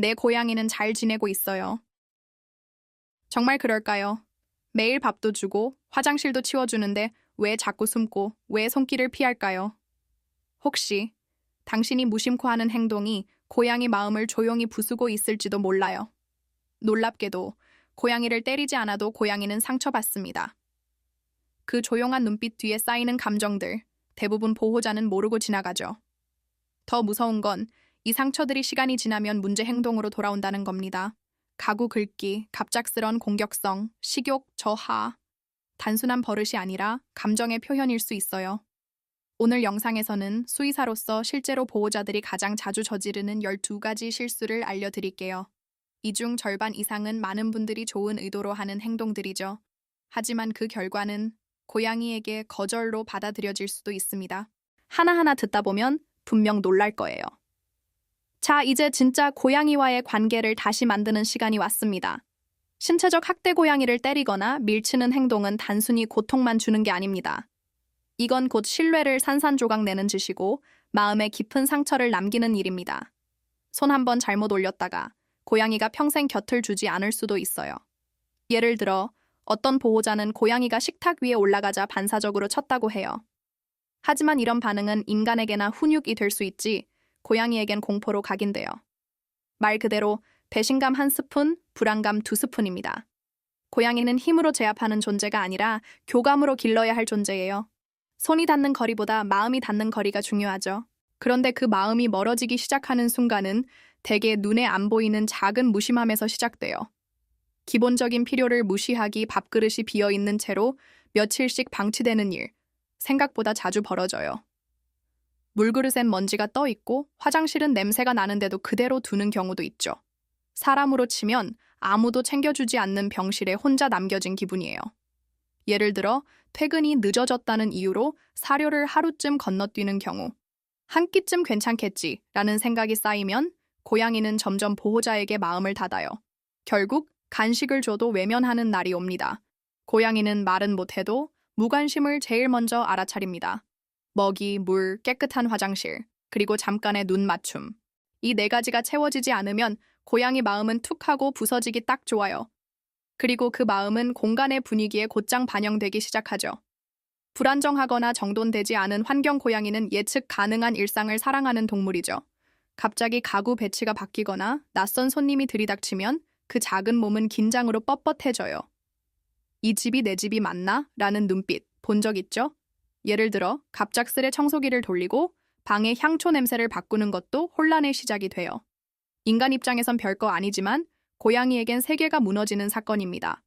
내 고양이는 잘 지내고 있어요. 정말 그럴까요? 매일 밥도 주고 화장실도 치워주는데 왜 자꾸 숨고 왜 손길을 피할까요? 혹시 당신이 무심코 하는 행동이 고양이 마음을 조용히 부수고 있을지도 몰라요. 놀랍게도 고양이를 때리지 않아도 고양이는 상처받습니다. 그 조용한 눈빛 뒤에 쌓이는 감정들, 대부분 보호자는 모르고 지나가죠. 더 무서운 건 이 상처들이 시간이 지나면 문제 행동으로 돌아온다는 겁니다. 가구 긁기, 갑작스런 공격성, 식욕, 저하. 단순한 버릇이 아니라 감정의 표현일 수 있어요. 오늘 영상에서는 수의사로서 실제로 보호자들이 가장 자주 저지르는 12가지 실수를 알려드릴게요. 이 중 절반 이상은 많은 분들이 좋은 의도로 하는 행동들이죠. 하지만 그 결과는 고양이에게 거절로 받아들여질 수도 있습니다. 하나하나 듣다 보면 분명 놀랄 거예요. 자, 이제 진짜 고양이와의 관계를 다시 만드는 시간이 왔습니다. 신체적 학대 고양이를 때리거나 밀치는 행동은 단순히 고통만 주는 게 아닙니다. 이건 곧 신뢰를 산산조각 내는 짓이고 마음에 깊은 상처를 남기는 일입니다. 손 한번 잘못 올렸다가 고양이가 평생 곁을 주지 않을 수도 있어요. 예를 들어 어떤 보호자는 고양이가 식탁 위에 올라가자 반사적으로 쳤다고 해요. 하지만 이런 반응은 인간에게나 훈육이 될 수 있지 고양이에겐 공포로 각인돼요. 말 그대로 배신감 한 스푼, 불안감 두 스푼입니다. 고양이는 힘으로 제압하는 존재가 아니라 교감으로 길러야 할 존재예요. 손이 닿는 거리보다 마음이 닿는 거리가 중요하죠. 그런데 그 마음이 멀어지기 시작하는 순간은 대개 눈에 안 보이는 작은 무심함에서 시작돼요. 기본적인 필요를 무시하기 밥그릇이 비어 있는 채로 며칠씩 방치되는 일, 생각보다 자주 벌어져요. 물그릇엔 먼지가 떠 있고 화장실은 냄새가 나는데도 그대로 두는 경우도 있죠. 사람으로 치면 아무도 챙겨주지 않는 병실에 혼자 남겨진 기분이에요. 예를 들어 퇴근이 늦어졌다는 이유로 사료를 하루쯤 건너뛰는 경우. 한 끼쯤 괜찮겠지 라는 생각이 쌓이면 고양이는 점점 보호자에게 마음을 닫아요. 결국 간식을 줘도 외면하는 날이 옵니다. 고양이는 말은 못해도 무관심을 제일 먼저 알아차립니다. 먹이, 물, 깨끗한 화장실, 그리고 잠깐의 눈 맞춤. 이 네 가지가 채워지지 않으면 고양이 마음은 툭 하고 부서지기 딱 좋아요. 그리고 그 마음은 공간의 분위기에 곧장 반영되기 시작하죠. 불안정하거나 정돈되지 않은 환경 고양이는 예측 가능한 일상을 사랑하는 동물이죠. 갑자기 가구 배치가 바뀌거나 낯선 손님이 들이닥치면 그 작은 몸은 긴장으로 뻣뻣해져요. 이 집이 내 집이 맞나? 라는 눈빛 본 적 있죠? 예를 들어 갑작스레 청소기를 돌리고 방의 향초 냄새를 바꾸는 것도 혼란의 시작이 돼요. 인간 입장에선 별거 아니지만 고양이에겐 세계가 무너지는 사건입니다.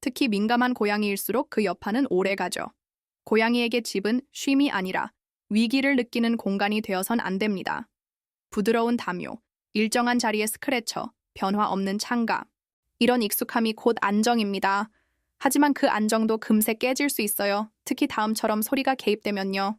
특히 민감한 고양이일수록 그 여파는 오래 가죠. 고양이에게 집은 쉼이 아니라 위기를 느끼는 공간이 되어선 안 됩니다. 부드러운 담요, 일정한 자리의 스크래처, 변화 없는 창가. 이런 익숙함이 곧 안정입니다. 하지만 그 안정도 금세 깨질 수 있어요. 특히 다음처럼 소리가 개입되면요.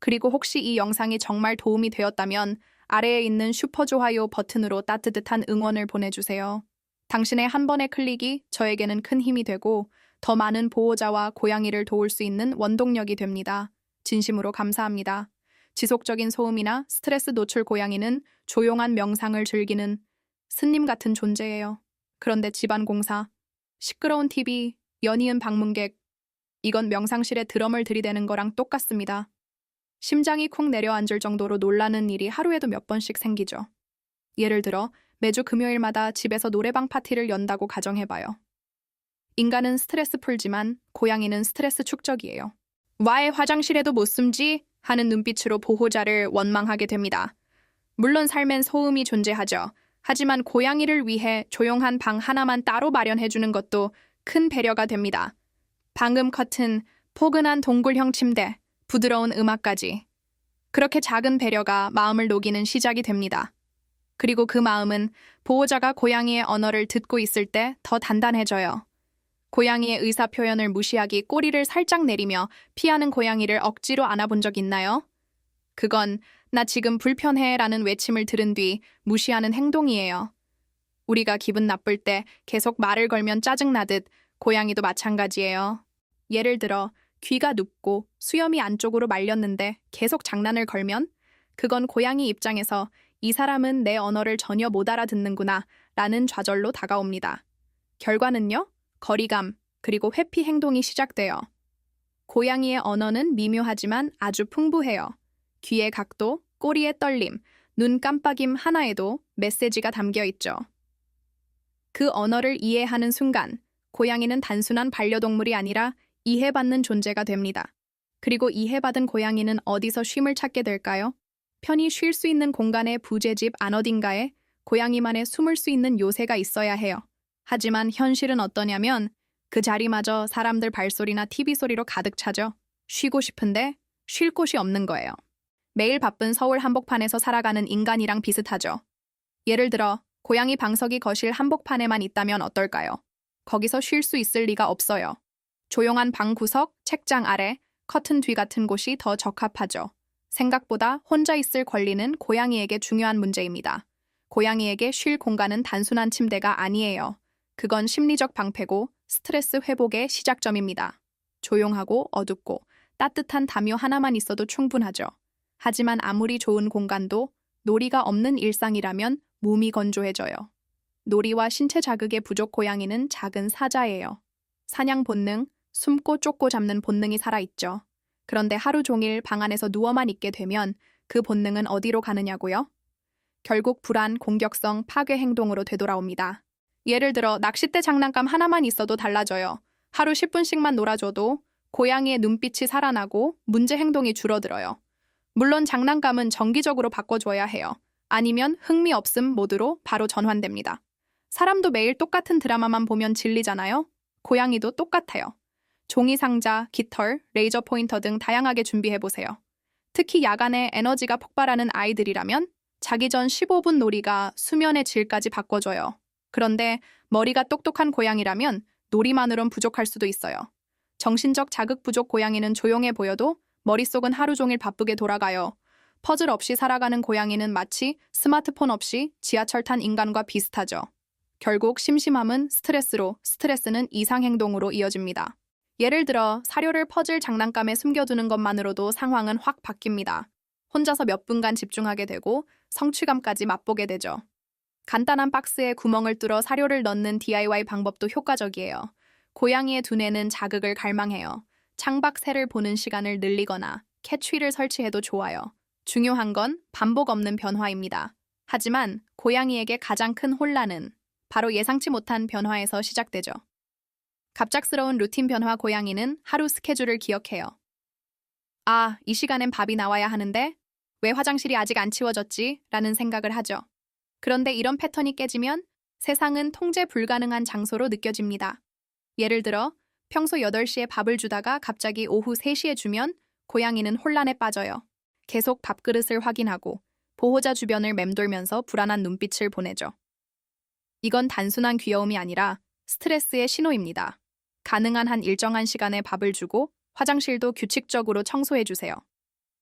그리고 혹시 이 영상이 정말 도움이 되었다면 아래에 있는 슈퍼 좋아요 버튼으로 따뜻한 응원을 보내주세요. 당신의 한 번의 클릭이 저에게는 큰 힘이 되고 더 많은 보호자와 고양이를 도울 수 있는 원동력이 됩니다. 진심으로 감사합니다. 지속적인 소음이나 스트레스 노출 고양이는 조용한 명상을 즐기는 스님 같은 존재예요. 그런데 집안 공사, 시끄러운 TV, 연이은 방문객, 이건 명상실에 드럼을 들이대는 거랑 똑같습니다. 심장이 쿵 내려앉을 정도로 놀라는 일이 하루에도 몇 번씩 생기죠. 예를 들어 매주 금요일마다 집에서 노래방 파티를 연다고 가정해봐요. 인간은 스트레스 풀지만 고양이는 스트레스 축적이에요. 와의 화장실에도 못 숨지 하는 눈빛으로 보호자를 원망하게 됩니다. 물론 삶엔 소음이 존재하죠. 하지만 고양이를 위해 조용한 방 하나만 따로 마련해주는 것도 큰 배려가 됩니다. 방음 커튼, 포근한 동굴형 침대, 부드러운 음악까지. 그렇게 작은 배려가 마음을 녹이는 시작이 됩니다. 그리고 그 마음은 보호자가 고양이의 언어를 듣고 있을 때 더 단단해져요. 고양이의 의사 표현을 무시하기 꼬리를 살짝 내리며 피하는 고양이를 억지로 안아본 적 있나요? 그건 나 지금 불편해 라는 외침을 들은 뒤 무시하는 행동이에요. 우리가 기분 나쁠 때 계속 말을 걸면 짜증나듯 고양이도 마찬가지예요. 예를 들어 귀가 눕고 수염이 안쪽으로 말렸는데 계속 장난을 걸면 그건 고양이 입장에서 이 사람은 내 언어를 전혀 못 알아듣는구나 라는 좌절로 다가옵니다. 결과는요? 거리감, 그리고 회피 행동이 시작돼요. 고양이의 언어는 미묘하지만 아주 풍부해요. 귀의 각도, 꼬리의 떨림, 눈 깜빡임 하나에도 메시지가 담겨 있죠. 그 언어를 이해하는 순간, 고양이는 단순한 반려동물이 아니라 이해받는 존재가 됩니다. 그리고 이해받은 고양이는 어디서 쉼을 찾게 될까요? 편히 쉴 수 있는 공간의 부재집 안 어딘가에 고양이만의 숨을 수 있는 요새가 있어야 해요. 하지만 현실은 어떠냐면 그 자리마저 사람들 발소리나 TV 소리로 가득 차죠. 쉬고 싶은데 쉴 곳이 없는 거예요. 매일 바쁜 서울 한복판에서 살아가는 인간이랑 비슷하죠. 예를 들어 고양이 방석이 거실 한복판에만 있다면 어떨까요? 거기서 쉴 수 있을 리가 없어요. 조용한 방 구석, 책장 아래, 커튼 뒤 같은 곳이 더 적합하죠. 생각보다 혼자 있을 권리는 고양이에게 중요한 문제입니다. 고양이에게 쉴 공간은 단순한 침대가 아니에요. 그건 심리적 방패고 스트레스 회복의 시작점입니다. 조용하고 어둡고 따뜻한 담요 하나만 있어도 충분하죠. 하지만 아무리 좋은 공간도 놀이가 없는 일상이라면 몸이 건조해져요. 놀이와 신체 자극의 부족 고양이는 작은 사자예요. 사냥 본능, 숨고 쫓고 잡는 본능이 살아있죠. 그런데 하루 종일 방 안에서 누워만 있게 되면 그 본능은 어디로 가느냐고요? 결국 불안, 공격성, 파괴 행동으로 되돌아옵니다. 예를 들어 낚싯대 장난감 하나만 있어도 달라져요. 하루 10분씩만 놀아줘도 고양이의 눈빛이 살아나고 문제 행동이 줄어들어요. 물론 장난감은 정기적으로 바꿔줘야 해요. 아니면 흥미 없음 모드로 바로 전환됩니다. 사람도 매일 똑같은 드라마만 보면 질리잖아요? 고양이도 똑같아요. 종이 상자, 깃털, 레이저 포인터 등 다양하게 준비해 보세요. 특히 야간에 에너지가 폭발하는 아이들이라면 자기 전 15분 놀이가 수면의 질까지 바꿔줘요. 그런데 머리가 똑똑한 고양이라면 놀이만으론 부족할 수도 있어요. 정신적 자극 부족 고양이는 조용해 보여도 머릿속은 하루 종일 바쁘게 돌아가요. 퍼즐 없이 살아가는 고양이는 마치 스마트폰 없이 지하철 탄 인간과 비슷하죠. 결국 심심함은 스트레스로, 스트레스는 이상행동으로 이어집니다. 예를 들어 사료를 퍼즐 장난감에 숨겨두는 것만으로도 상황은 확 바뀝니다. 혼자서 몇 분간 집중하게 되고 성취감까지 맛보게 되죠. 간단한 박스에 구멍을 뚫어 사료를 넣는 DIY 방법도 효과적이에요. 고양이의 두뇌는 자극을 갈망해요. 창밖 새를 보는 시간을 늘리거나 캐치를 설치해도 좋아요. 중요한 건 반복 없는 변화입니다. 하지만 고양이에게 가장 큰 혼란은 바로 예상치 못한 변화에서 시작되죠. 갑작스러운 루틴 변화 고양이는 하루 스케줄을 기억해요. 아, 이 시간엔 밥이 나와야 하는데 왜 화장실이 아직 안 치워졌지? 라는 생각을 하죠. 그런데 이런 패턴이 깨지면 세상은 통제 불가능한 장소로 느껴집니다. 예를 들어 평소 8시에 밥을 주다가 갑자기 오후 3시에 주면 고양이는 혼란에 빠져요. 계속 밥그릇을 확인하고 보호자 주변을 맴돌면서 불안한 눈빛을 보내죠. 이건 단순한 귀여움이 아니라 스트레스의 신호입니다. 가능한 한 일정한 시간에 밥을 주고 화장실도 규칙적으로 청소해 주세요.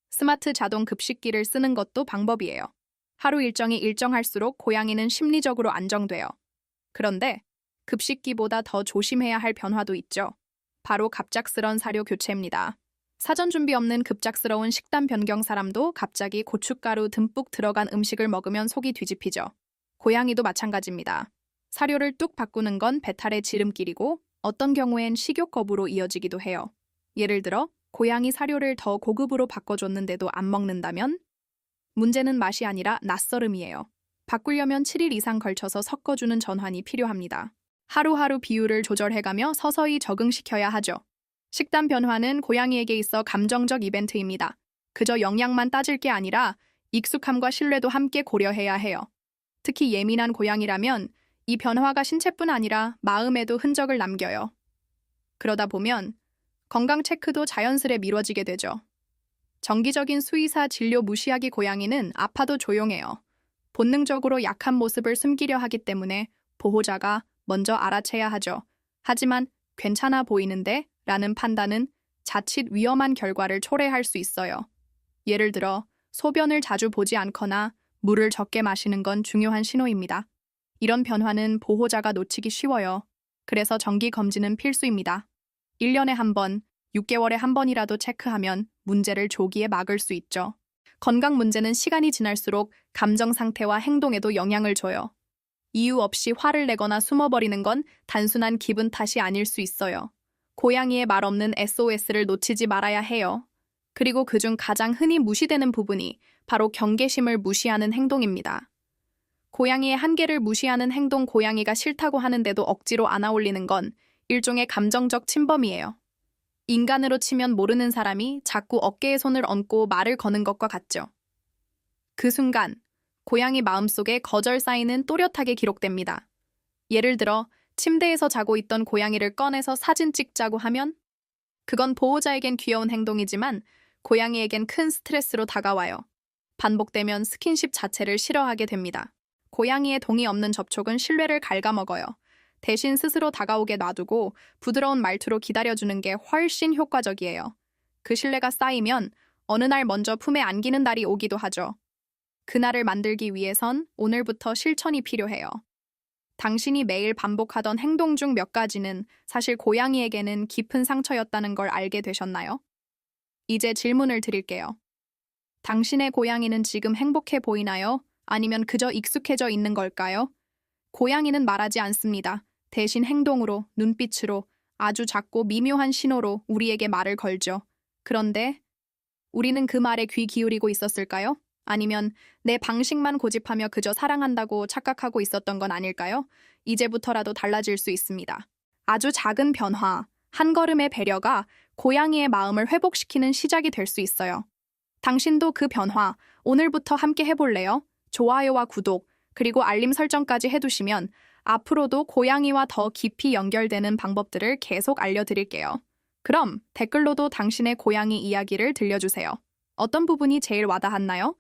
스마트 자동 급식기를 쓰는 것도 방법이에요. 하루 일정이 일정할수록 고양이는 심리적으로 안정돼요. 그런데 급식기보다 더 조심해야 할 변화도 있죠. 바로 갑작스런 사료 교체입니다. 사전 준비 없는 급작스러운 식단 변경 사람도 갑자기 고춧가루 듬뿍 들어간 음식을 먹으면 속이 뒤집히죠. 고양이도 마찬가지입니다. 사료를 뚝 바꾸는 건 배탈의 지름길이고 어떤 경우엔 식욕 거부로 이어지기도 해요. 예를 들어 고양이 사료를 더 고급으로 바꿔줬는데도 안 먹는다면 문제는 맛이 아니라 낯설음이에요. 바꾸려면 7일 이상 걸쳐서 섞어주는 전환이 필요합니다. 하루하루 비율을 조절해가며 서서히 적응시켜야 하죠. 식단 변화는 고양이에게 있어 감정적 이벤트입니다. 그저 영양만 따질 게 아니라 익숙함과 신뢰도 함께 고려해야 해요. 특히 예민한 고양이라면 이 변화가 신체뿐 아니라 마음에도 흔적을 남겨요. 그러다 보면 건강 체크도 자연스레 미뤄지게 되죠. 정기적인 수의사 진료 무시하기 고양이는 아파도 조용해요. 본능적으로 약한 모습을 숨기려 하기 때문에 보호자가 먼저 알아채야 하죠. 하지만 괜찮아 보이는데 라는 판단은 자칫 위험한 결과를 초래할 수 있어요. 예를 들어 소변을 자주 보지 않거나 물을 적게 마시는 건 중요한 신호입니다. 이런 변화는 보호자가 놓치기 쉬워요. 그래서 정기 검진은 필수입니다. 1년에 한 번, 6개월에 한 번이라도 체크하면 문제를 조기에 막을 수 있죠. 건강 문제는 시간이 지날수록 감정 상태와 행동에도 영향을 줘요. 이유 없이 화를 내거나 숨어버리는 건 단순한 기분 탓이 아닐 수 있어요. 고양이의 말 없는 SOS를 놓치지 말아야 해요. 그리고 그중 가장 흔히 무시되는 부분이 바로 경계심을 무시하는 행동입니다. 고양이의 한계를 무시하는 행동 고양이가 싫다고 하는데도 억지로 안아 올리는 건 일종의 감정적 침범이에요. 인간으로 치면 모르는 사람이 자꾸 어깨에 손을 얹고 말을 거는 것과 같죠. 그 순간 고양이 마음속에 거절 사인은 또렷하게 기록됩니다. 예를 들어 침대에서 자고 있던 고양이를 꺼내서 사진 찍자고 하면 그건 보호자에겐 귀여운 행동이지만 고양이에겐 큰 스트레스로 다가와요. 반복되면 스킨십 자체를 싫어하게 됩니다. 고양이의 동의 없는 접촉은 신뢰를 갉아먹어요. 대신 스스로 다가오게 놔두고 부드러운 말투로 기다려주는 게 훨씬 효과적이에요. 그 신뢰가 쌓이면 어느 날 먼저 품에 안기는 날이 오기도 하죠. 그날을 만들기 위해선 오늘부터 실천이 필요해요. 당신이 매일 반복하던 행동 중 몇 가지는 사실 고양이에게는 깊은 상처였다는 걸 알게 되셨나요? 이제 질문을 드릴게요. 당신의 고양이는 지금 행복해 보이나요? 아니면 그저 익숙해져 있는 걸까요? 고양이는 말하지 않습니다. 대신 행동으로, 눈빛으로, 아주 작고 미묘한 신호로 우리에게 말을 걸죠. 그런데 우리는 그 말에 귀 기울이고 있었을까요? 아니면 내 방식만 고집하며 그저 사랑한다고 착각하고 있었던 건 아닐까요? 이제부터라도 달라질 수 있습니다. 아주 작은 변화, 한 걸음의 배려가 고양이의 마음을 회복시키는 시작이 될 수 있어요. 당신도 그 변화, 오늘부터 함께 해볼래요? 좋아요와 구독, 그리고 알림 설정까지 해두시면 앞으로도 고양이와 더 깊이 연결되는 방법들을 계속 알려드릴게요. 그럼 댓글로도 당신의 고양이 이야기를 들려주세요. 어떤 부분이 제일 와닿았나요?